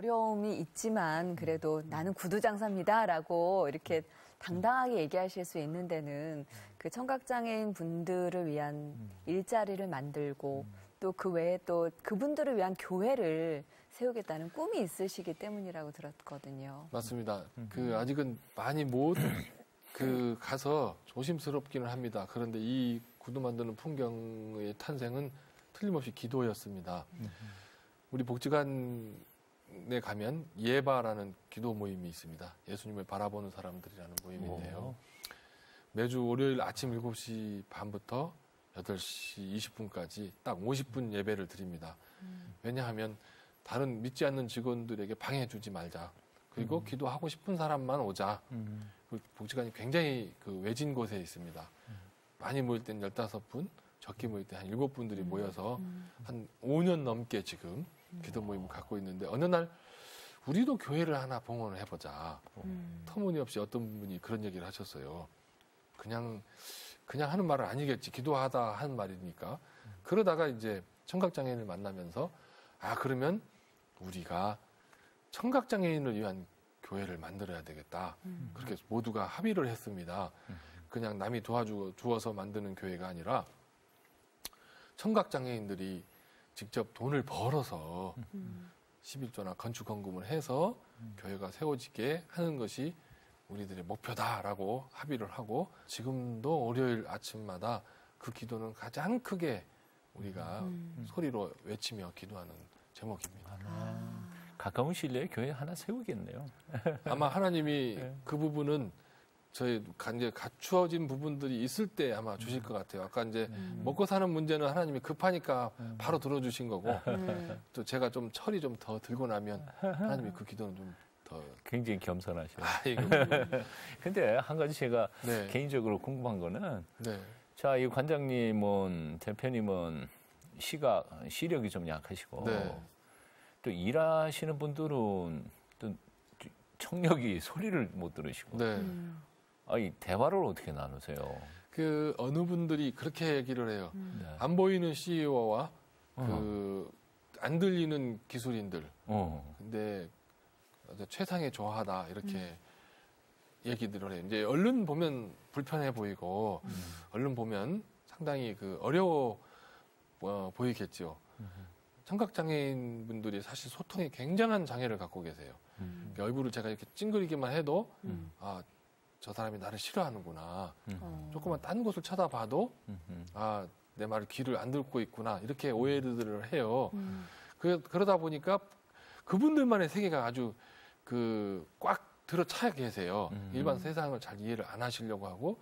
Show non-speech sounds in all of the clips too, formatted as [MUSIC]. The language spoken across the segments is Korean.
어려움이 있지만 그래도 나는 구두 장사입니다라고 이렇게 당당하게 얘기하실 수 있는 데는 그 청각장애인 분들을 위한 일자리를 만들고 또 그 외에 또 그분들을 위한 교회를 세우겠다는 꿈이 있으시기 때문이라고 들었거든요. 맞습니다. 그 아직은 많이 못 그 가서 조심스럽기는 합니다. 그런데 이 구두 만드는 풍경의 탄생은 틀림없이 기도였습니다. 우리 복지관 에 가면 예바라는 기도 모임이 있습니다. 예수님을 바라보는 사람들이라는 모임인데요. 매주 월요일 아침 7시 반부터 8시 20분까지 딱 50분 예배를 드립니다. 왜냐하면 다른 믿지 않는 직원들에게 방해 주지 말자. 그리고 기도하고 싶은 사람만 오자. 그 복지관이 굉장히 그 외진 곳에 있습니다. 많이 모일 땐 15분, 적게 모일 때 한 7분들이 모여서 한 5년 넘게 지금 기도 모임을 갖고 있는데 어느 날 우리도 교회를 하나 봉헌을 해보자. 터무니없이 어떤 분이 그런 얘기를 하셨어요. 그냥 그냥 하는 말은 아니겠지. 기도하다 하는 말이니까. 그러다가 이제 청각장애인을 만나면서 아 그러면 우리가 청각장애인을 위한 교회를 만들어야 되겠다. 그렇게 모두가 합의를 했습니다. 그냥 남이 도와주 주어서 만드는 교회가 아니라 청각장애인들이 직접 돈을 벌어서 11조나 건축 헌금을 해서 교회가 세워지게 하는 것이 우리들의 목표다라고 합의를 하고 지금도 월요일 아침마다 그 기도는 가장 크게 우리가 소리로 외치며 기도하는 제목입니다. 가까운 시일내에 교회 하나 세우겠네요. 아마 하나님이 그 부분은 저희 이제 갖추어진 부분들이 있을 때 아마 주실 것 같아요. 아까 이제 먹고 사는 문제는 하나님이 급하니까 바로 들어주신 거고 또 제가 좀 철이 좀 더 들고 나면 하나님이 그 기도는 좀 더 굉장히 겸손하셔요. 아이고 [LAUGHS] 근데 한 가지 제가 네. 개인적으로 궁금한 거는 네 자, 이 관장님은 대표님은 시각 시력이 좀 약하시고 네. 또 일하시는 분들은 또 청력이 소리를 못 들으시고 네. 아니 대화를 어떻게 나누세요? 그 어느 분들이 그렇게 얘기를 해요. 네. 안 보이는 CEO와 그안 들리는 기술인들. 어. 근데 최상의 조화다 이렇게 얘기들을 해요. 이제 얼른 보면 불편해 보이고 얼른 보면 상당히 그 어려워 어, 보이겠죠. 청각 장애인 분들이 사실 소통에 굉장한 장애를 갖고 계세요. 그러니까 얼굴을 제가 이렇게 찡그리기만 해도 아 저 사람이 나를 싫어하는구나. 어. 조금만 딴 곳을 쳐다봐도 음. 아내 말을 귀를 안 듣고 있구나 이렇게 오해들을 해요. 음. 그, 그러다 보니까 그분들만의 세계가 아주 그 꽉 들어차 계세요. 음. 일반 세상을 잘 이해를 안 하시려고 하고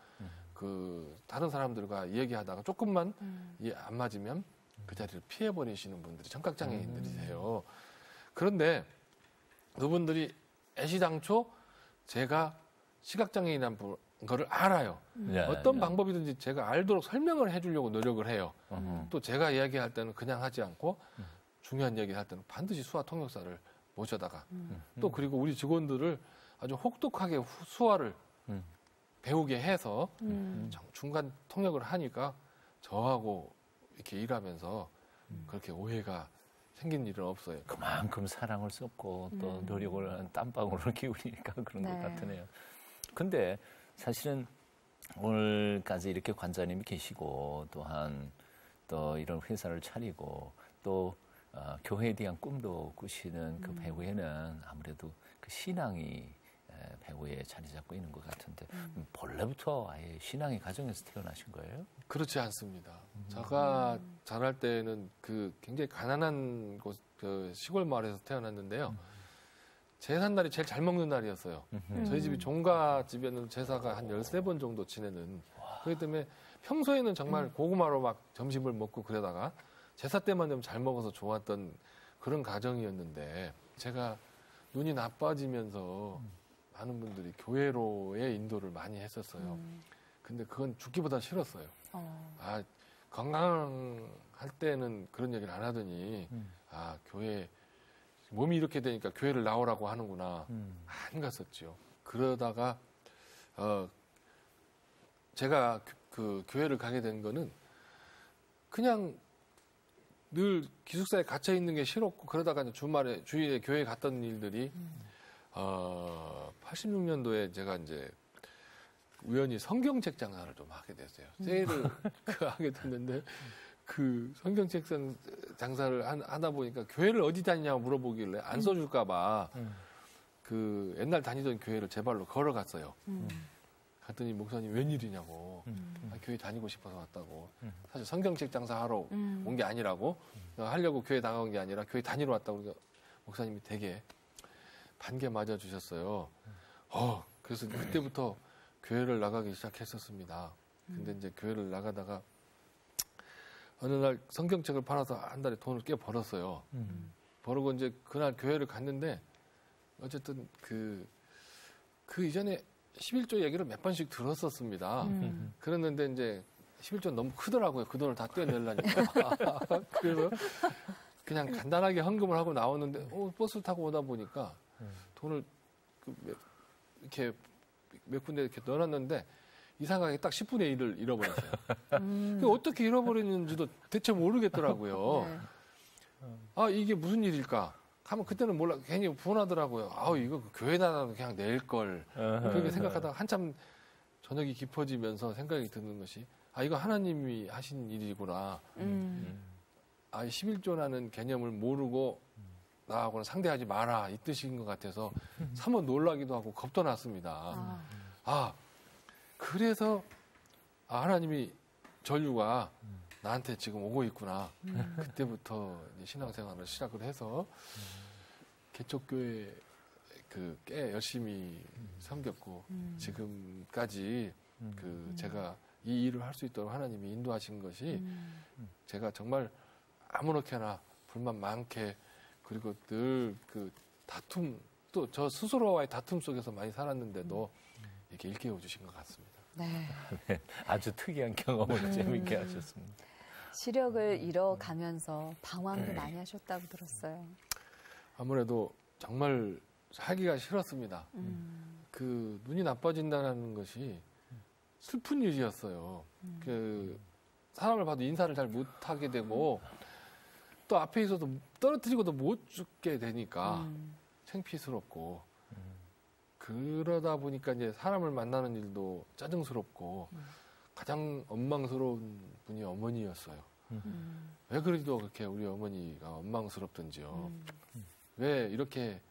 그 다른 사람들과 얘기하다가 조금만 음. 이해 안 맞으면 그 자리를 피해 버리시는 분들이 청각 장애인들이세요. 그런데 그분들이 애시당초 제가 시각장애인이라는 부- 거를 알아요. 네, 어떤 네. 방법이든지 제가 알도록 설명을 해주려고 노력을 해요. 어허. 또 제가 이야기할 때는 그냥 하지 않고 중요한 얘기를 할 때는 반드시 수화 통역사를 모셔다가 또 그리고 우리 직원들을 아주 혹독하게 후- 수화를 음. 배우게 해서 음. 정- 중간 통역을 하니까 저하고 이렇게 일하면서 그렇게 오해가 생긴 일은 없어요. 그만큼 사랑을 쏟고 또 노력을 땀방울을 [LAUGHS] 기울이니까 그런 것 네. 같으네요. 근데 사실은 오늘까지 이렇게 관장님이 계시고 또한 또 이런 회사를 차리고 또 어, 교회에 대한 꿈도 꾸시는 그 배우에는 아무래도 그 신앙이 에, 배우에 자리 잡고 있는 것 같은데 음, 본래부터 아예 신앙의 가정에서 태어나신 거예요? 그렇지 않습니다. 제가 자랄 때는 그 굉장히 가난한 곳, 그 시골 마을에서 태어났는데요. 제사 날이 제일 잘 먹는 날이었어요. 저희 집이 종가 집에는 제사가 한 13번 정도 지내는. 그렇기 때문에 평소에는 정말 고구마로 막 점심을 먹고 그러다가 제사 때만 좀잘 먹어서 좋았던 그런 가정이었는데 제가 눈이 나빠지면서 많은 분들이 교회로의 인도를 많이 했었어요. 근데 그건 죽기보다 싫었어요. 어. 아, 건강할 때는 그런 얘기를 안 하더니, 음. 아, 교회, 몸이 이렇게 되니까 교회를 나오라고 하는구나. 음. 안 갔었죠. 그러다가, 어, 제가 그, 그 교회를 가게 된 거는 그냥 늘 기숙사에 갇혀 있는 게 싫었고 그러다가 이제 주말에 주일에 교회 갔던 일들이 어 86년도에 제가 이제 우연히 성경책 장사를 좀 하게 됐어요. 세일을 [LAUGHS] 그 하게 됐는데 그 성경책 장- 장사를 한- 하다 보니까 교회를 어디 다니냐고 물어보길래 안 써줄까봐 음. 그 옛날 다니던 교회를 제 발로 걸어갔어요. 갔더니 목사님 웬일이냐고 음. 아, 교회 다니고 싶어서 왔다고 음. 사실 성경책 장사하러 음. 온게 아니라고 하려고 교회 나간 게 아니라 교회 다니러 왔다고 그러니까 목사님이 되게 반개 맞아 주셨어요. 어 그래서 그때부터 교회를 나가기 시작했었습니다. 근데 이제 교회를 나가다가 어느 날 성경책을 팔아서 한 달에 돈을 꽤 벌었어요. 음. 버르고 이제 그날 교회를 갔는데 어쨌든 그, 그 이전에 11조 얘기를 몇 번씩 들었었습니다. 음. 그랬는데 이제 11조 너무 크더라고요. 그 돈을 다 떼어내려니까. [LAUGHS] 그래서 그냥 간단하게 헌금을 하고 나오는데 어, 버스 타고 오다 보니까 음. 돈을 그 몇- 이렇게 몇 군데 이렇게 넣어놨는데 이상하게 딱 10분의 1을 잃어버렸어요. [LAUGHS] 음. 그 어떻게 잃어버렸는지도 대체 모르겠더라고요. 네. 아 이게 무슨 일일까? 하면 그때는 몰라 괜히 분하더라고요. 아우 이거 그 교회다가 그냥 낼 걸. 그렇게 생각하다가 한참 저녁이 깊어지면서 생각이 드는 것이 아 이거 하나님이 하신 일이구나. 음. 아 11조라는 개념을 모르고 나하고는 상대하지 마라 이 뜻인 것 같아서 사뭇 놀라기도 하고 겁도 났습니다. 아. 아 그래서 아, 하나님이 전류가 나한테 지금 오고 있구나. 음. 그때부터 신앙생활을 시작을 해서 개척교회 그꽤 열심히 섬겼고 음. 지금까지 음. 그 제가 이 일을 할 수 있도록 하나님이 인도하신 것이 음. 제가 정말 아무렇게나 불만 많게 그리고 늘 그 다툼 또 저 스스로와의 다툼 속에서 많이 살았는데도 이렇게 일깨워 주신 것 같습니다. 네. 아주 특이한 경험을 음. 재밌게 하셨습니다. 시력을 잃어가면서 방황도 많이 하셨다고 들었어요. 아무래도 정말 살기가 싫었습니다. 음. 그 눈이 나빠진다는 것이 슬픈 일이었어요. 음. 그 사람을 봐도 인사를 잘 못하게 되고 또 앞에 있어도 떨어뜨리고도 못 죽게 되니까 음. 창피스럽고 그러다 보니까 이제 사람을 만나는 일도 짜증스럽고 음. 가장 원망스러운 분이 어머니였어요. 음. 왜 그리도 그렇게 우리 어머니가 원망스럽던지요. 음. 왜 이렇게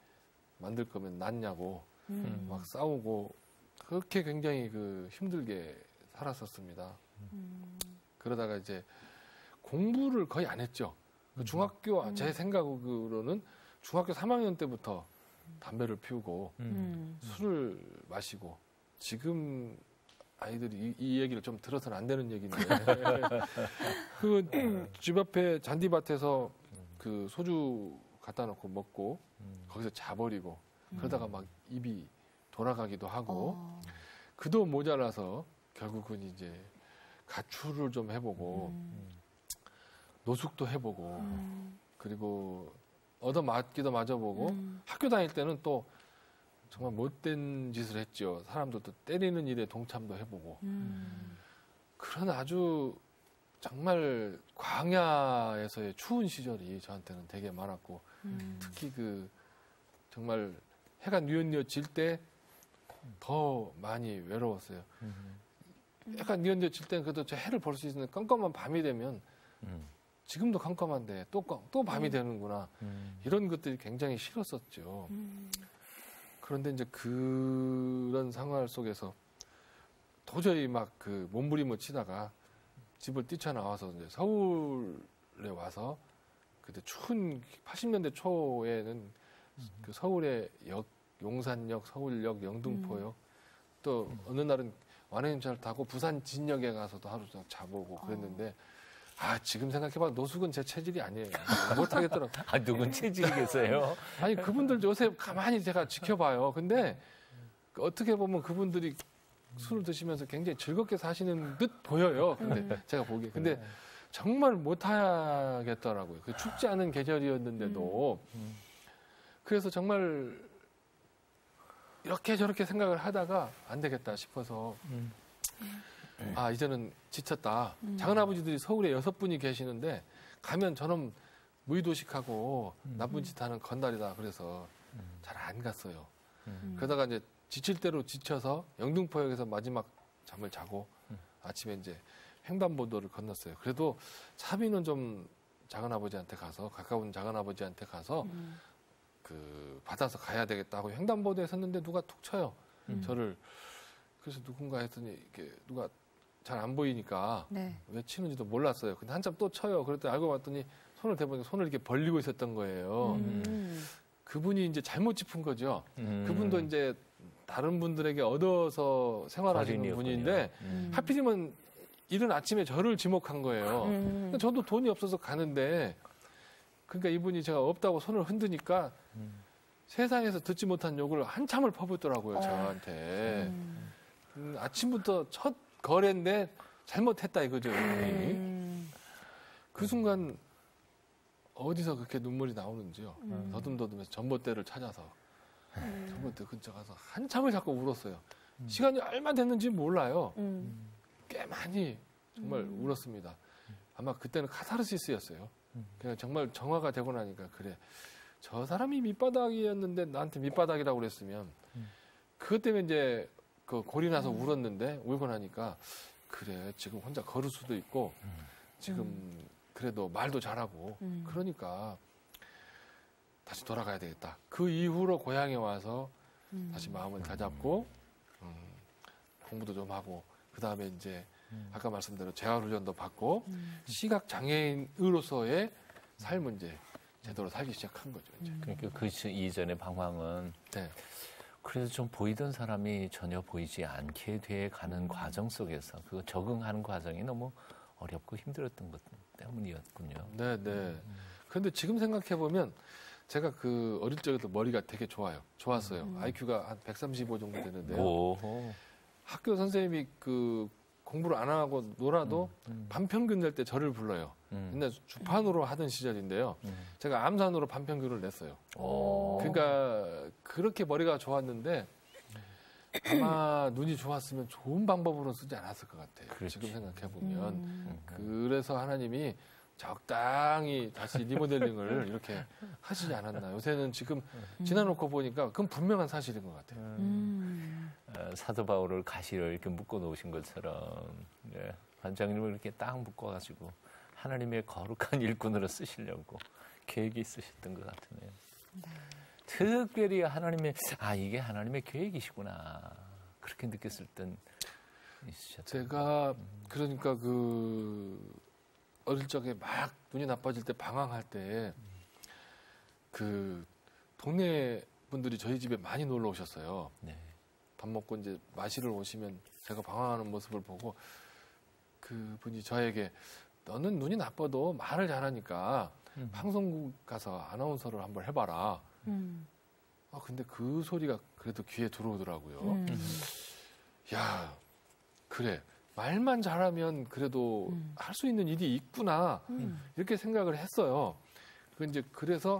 만들 거면 낫냐고 음. 막 싸우고 그렇게 굉장히 그 힘들게 살았었습니다. 음. 그러다가 이제 공부를 거의 안 했죠. 그 중학교 음. 제 생각으로는 중학교 3학년 때부터 담배를 피우고 음. 술을 마시고 지금 아이들이 이, 이 얘기를 좀 들어서는 안 되는 얘기인데 [LAUGHS] 그 집 앞에 잔디밭에서 그 소주 갖다 놓고 먹고 거기서 자버리고 그러다가 막 입이 돌아가기도 하고 어. 그도 모자라서 결국은 이제 가출을 좀 해보고 음. 노숙도 해보고 음. 그리고 얻어 맞기도 맞아보고 음. 학교 다닐 때는 또 정말 못된 짓을 했죠. 사람들도 때리는 일에 동참도 해보고 음. 그런 아주 정말 광야에서의 추운 시절이 저한테는 되게 많았고 음. 특히 그 정말 해가 뉘엿뉘엿 질 때 더 많이 외로웠어요. 해가 뉘엿뉘엿 질 때는 그래도 저 해를 볼 수 있는 깜깜한 밤이 되면 지금도 깜깜한데 또, 깜- 또 밤이 되는구나. 이런 것들이 굉장히 싫었었죠. 음. 그런데 이제 그런 상황 속에서 도저히 막 그 몸부림을 치다가 집을 뛰쳐나와서 이제 서울에 와서 그때 추운 80년대 초에는 그 서울의 역, 용산역, 서울역, 영등포역 또 어느 날은 완행차를 타고 부산 진역에 가서도 하루 종일 자보고 그랬는데 아 지금 생각해봐. 노숙은 제 체질이 아니에요. 못하겠더라고. [LAUGHS] 아, 누군 체질이겠어요? [LAUGHS] 아니 그분들 요새 가만히 제가 지켜봐요. 근데 그 어떻게 보면 그분들이 술을 드시면서 굉장히 즐겁게 사시는 듯 보여요. 근데 제가 보기에. 근데 정말 못하겠더라고요. 그 춥지 않은 계절이었는데도. 그래서 정말 이렇게 저렇게 생각을 하다가 안 되겠다 싶어서 아 이제는 지쳤다. 작은 아버지들이 서울에 여섯 분이 계시는데 가면 저놈 무의도식하고 음. 나쁜 짓 하는 건달이다. 그래서 잘안 갔어요. 음. 그러다가 이제 지칠 대로 지쳐서 영등포역에서 마지막 잠을 자고 음. 아침에 이제 횡단보도를 건넜어요. 그래도 차비는 좀 작은 아버지한테 가서 가까운 작은 아버지한테 가서 음. 그 받아서 가야 되겠다고 횡단보도에 섰는데 누가 툭 쳐요. 음. 저를 그래서 누군가 했더니 이게 누가 잘 안 보이니까 네. 왜 치는지도 몰랐어요. 근데 한참 또 쳐요. 그랬더니 알고 봤더니 손을 대보니까 손을 이렇게 벌리고 있었던 거예요. 음. 그분이 이제 잘못 짚은 거죠. 음. 그분도 이제 다른 분들에게 얻어서 생활하시는. 분인데 음. 하필이면 이른 아침에 저를 지목한 거예요. 음. 저도 돈이 없어서 가는데 그러니까 이분이 제가 없다고 손을 흔드니까 음. 세상에서 듣지 못한 욕을 한참을 퍼붓더라고요 어. 저한테 음. 음, 아침부터 첫 거래인데 잘못했다 이거죠. 음. 그 순간 어디서 그렇게 눈물이 나오는지요. 음. 더듬더듬해서 전봇대를 찾아서 전봇대 근처 가서 한참을 자꾸 울었어요. 시간이 얼마 됐는지 몰라요. 음. 꽤 많이 정말 음. 울었습니다. 아마 그때는 카타르시스였어요. 음. 그냥 정말 정화가 되고 나니까 그래 저 사람이 밑바닥이었는데 나한테 밑바닥이라고 그랬으면 음. 그것 때문에 이제 그 골이 나서 울었는데 울고 나니까 그래 지금 혼자 걸을 수도 있고 지금 그래도 말도 잘하고 음. 그러니까 다시 돌아가야 되겠다. 그 이후로 고향에 와서 음. 다시 마음을 다잡고 음, 공부도 좀 하고 그 다음에 이제 음. 아까 말씀대로 재활훈련도 받고 음. 시각 장애인으로서의 삶을 이제 제대로 살기 시작한 거죠. 이제. 그러니까 그 시- 이전에 방황은 네. 그래서 좀 보이던 사람이 전혀 보이지 않게 돼 가는 과정 속에서 그 적응하는 과정이 너무 어렵고 힘들었던 것 때문이었군요. 네, 네. 그런데 지금 생각해 보면 제가 그 어릴 적에도 머리가 되게 좋아요. 좋았어요. 음. IQ가 한 135 정도 되는데요. 오. 학교 선생님이 그 공부를 안 하고 놀아도 음. 반평균 낼 때 저를 불러요. 음. 옛날 주판으로 하던 시절인데요. 음. 제가 암산으로 반평균을 냈어요. 오. 그러니까 그렇게 머리가 좋았는데 아마 눈이 좋았으면 좋은 방법으로 쓰지 않았을 것 같아요. 그렇지. 지금 생각해 보면 음. 그래서 하나님이 적당히 다시 리모델링을 [LAUGHS] 이렇게 하시지 않았나. 요새는 지금 지나놓고 보니까 그건 분명한 사실인 것 같아요. 음. 어, 사도 바울을 가시를 이렇게 묶어 놓으신 것처럼 네, 관장님을 이렇게 딱 묶어가지고 하나님의 거룩한 [LAUGHS] 일꾼으로 쓰시려고 계획이 있으셨던 것 같으네요. 특별히 하나님의 아 이게 하나님의 계획이시구나 그렇게 느꼈을 땐 있으셨죠. 제가 그러니까 그 어릴 적에 막 눈이 나빠질 때 방황할 때 그 동네 분들이 저희 집에 많이 놀러 오셨어요. 네. 밥 먹고 이제 마시러 오시면 제가 방황하는 모습을 보고 그분이 저에게 너는 눈이 나빠도 말을 잘하니까 음. 방송국 가서 아나운서를 한번 해봐라. 음. 아 근데 그 소리가 그래도 귀에 들어오더라고요. 음. 야 그래 말만 잘하면 그래도 음. 할수 있는 일이 있구나 음. 이렇게 생각을 했어요. 그 이제 그래서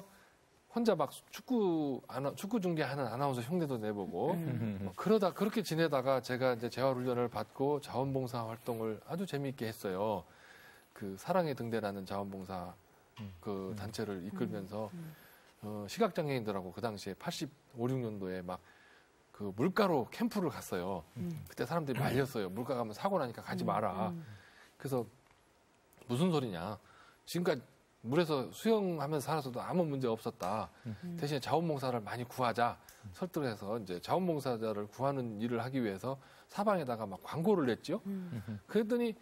혼자 막 축구 아나, 축구 중계하는 아나운서 흉내도 내보고 음. 뭐 그러다 그렇게 지내다가 제가 이제 재활훈련을 받고 자원봉사 활동을 아주 재미있게 했어요. 그 사랑의 등대라는 자원봉사 음. 그 음. 단체를 이끌면서 음. 어, 시각장애인들하고 그 당시에 85, 6년도에 막 그 물가로 캠프를 갔어요. 음. 그때 사람들이 말렸어요. 물가 가면 사고 나니까 가지 마라. 음. 그래서 무슨 소리냐. 지금까지 물에서 수영하면서 살아서도 아무 문제 없었다. 음. 대신에 자원봉사를 많이 구하자. 설득해서 이제 자원봉사자를 구하는 일을 하기 위해서 사방에다가 막 광고를 냈죠. 음. 그랬더니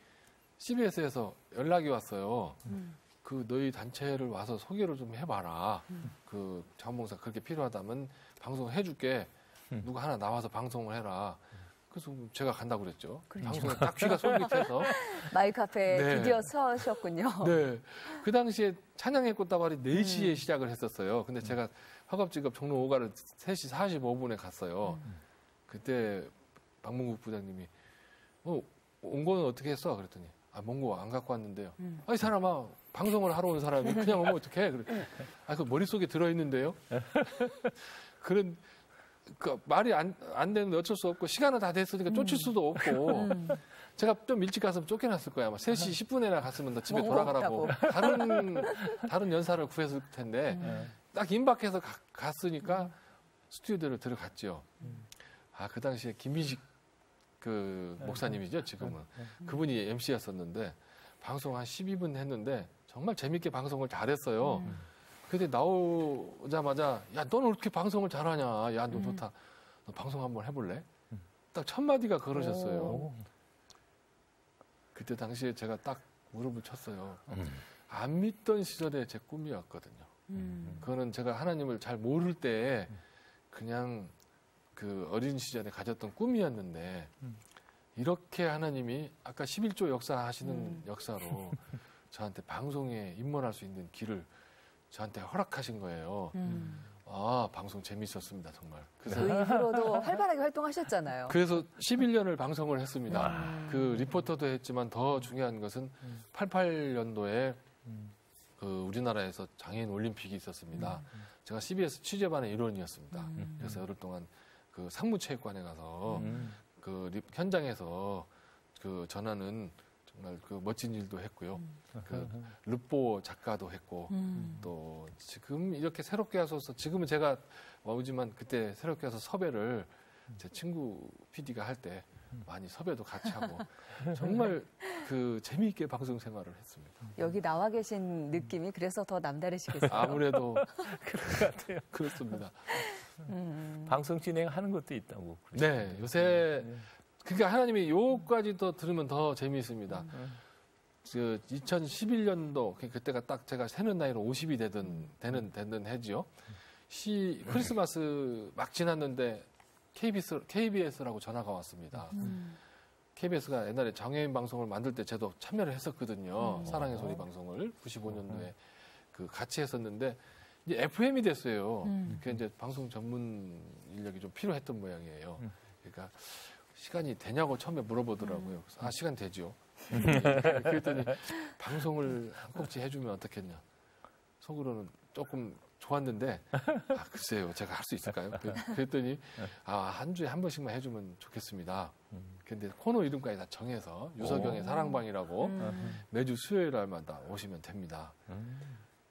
CBS에서 연락이 왔어요. 음. 그 너희 단체를 와서 소개를 좀 해봐라. 음. 그 자원봉사 그렇게 필요하다면 방송 해줄게. 음. 누가 하나 나와서 방송을 해라. 그래서 제가 간다고 그랬죠. 그렇죠. 방송에 딱 귀가 솔깃해서. [LAUGHS] 마이크 앞에 네. 드디어 서셨군요. [LAUGHS] 네. 그 당시에 찬양의 꽃다발이 4시에 음. 시작을 했었어요. 근데 제가 허겁지겁 종로 5가를 3시 45분에 갔어요. 음. 그때 박문국 부장님이 어, 온 거는 어떻게 했어? 그랬더니 아, mon고 안 갖고 왔는데요. 음. 아이 사람아 방송을 하러 온 사람이 그냥 오면 어떡해? 그래. 아, 그 머릿속에 들어있는데요. [LAUGHS] 그런 그 말이 안, 안 되는데 어쩔 수 없고 시간은 다 됐으니까 쫓을 수도 없고. 제가 좀 일찍 갔으면 쫓겨났을 거야. 아마 3시 10분에나 갔으면 너 집에 너무 돌아가라고. 다른 다른 연사를 구했을 텐데 네. 딱 임박해서 가- 갔으니까 스튜디오를 들어갔죠. 아그 당시에 김민식 그 목사님이죠 지금은. 그분이 MC였었는데 방송 한 12분 했는데 정말 재밌게 방송을 잘했어요. 근데 나오자마자 야 너는 어떻게 방송을 잘하냐 야 너 좋다 너 방송 한번 해볼래? 딱 첫 마디가 그러셨어요. 오. 그때 당시에 제가 딱 무릎을 쳤어요. 음. 안 믿던 시절에 제 꿈이었거든요. 음. 그거는 제가 하나님을 잘 모를 때 그냥 그 어린 시절에 가졌던 꿈이었는데 음. 이렇게 하나님이 아까 11조 역사 하시는 음. 역사로 저한테 방송에 입문할 수 있는 길을 저한테 허락하신 거예요. 음. 아, 방송 재밌었습니다, 정말. 그래서, 그 이후로도 활발하게 활동하셨잖아요. 그래서 11년을 방송을 했습니다. 음. 그 리포터도 했지만 더 중요한 것은 88년도에 음. 그 우리나라에서 장애인 올림픽이 있었습니다. 제가 CBS 취재반의 일원이었습니다. 음. 그래서 열흘 동안 그 상무체육관에 가서 음. 그 리- 현장에서 그 전하는 정말 그 멋진 일도 했고요. 그 르뽀 작가도 했고 음. 또 지금 이렇게 새롭게 하셔서 지금은 제가 와우지만 그때 새롭게 해서 섭외를 제 친구 PD가 할 때 많이 섭외도 같이 하고 [LAUGHS] 정말 그 재미있게 방송 생활을 했습니다. 여기 나와 계신 느낌이 그래서 더 남다르시겠어요. 아무래도 [LAUGHS] 그런 것 같아요. 그렇습니다. 음. 방송 진행하는 것도 있다고. 네, 요새 그러니까 하나님이 요까지 더 들으면 더 재미있습니다. 그 2011년도 그때가 딱 제가 세는 나이로 50이 되던 되는 되는 해지요. 시 크리스마스 막 지났는데 KBS KBS라고 전화가 왔습니다. 음. KBS가 옛날에 장애인 방송을 만들 때 저도 참여를 했었거든요. 음. 사랑의 소리 방송을 95년도에 그 같이 했었는데 이제 FM이 됐어요. 음. 그 이제 방송 전문 인력이 좀 필요했던 모양이에요. 음. 그러니까 시간이 되냐고 처음에 물어보더라고요. 그래서 아 시간 되죠. 음. [LAUGHS] 그랬더니 방송을 한 꼭지 해주면 어떻겠냐. 속으로는 조금 좋았는데 아 글쎄요 제가 할 수 있을까요? 그- 그랬더니 아 한 주에 한 번씩만 해주면 좋겠습니다. 근데 코너 이름까지 다 정해서 오. 사랑방이라고 음. 매주 수요일 날마다 오시면 됩니다. 음.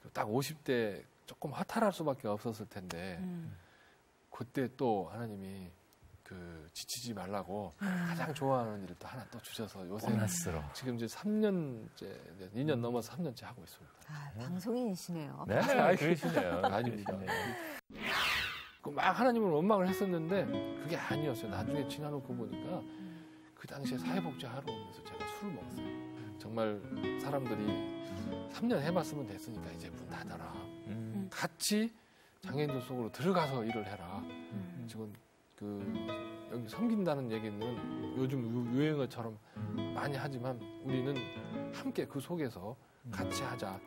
그딱 50대 조금 허탈할 수밖에 없었을 텐데 음. 그때 또 하나님이 그 지치지 말라고 음. 가장 좋아하는 일을 또 하나 또 주셔서 요새 보너스로. 지금 이제 3년째, 2년 넘어서 3년째 하고 있습니다. 아, 방송인이시네요. 네, 아, 그러시네요. 아닙니다. 그막 하나님을 원망을 했었는데 그게 아니었어요. 나중에 지나놓고 보니까 그 당시에 사회복지 하러 오면서 제가 술을 먹었어요. 정말 사람들이 3년 해봤으면 됐으니까 이제 문 닫아라. 음. 같이 장애인들 속으로 들어가서 일을 해라. 음. 지금 그 여기 섬긴다는 얘기는 요즘 유- 유행어처럼 많이 하지만 우리는 함께 그 속에서 같이 하자.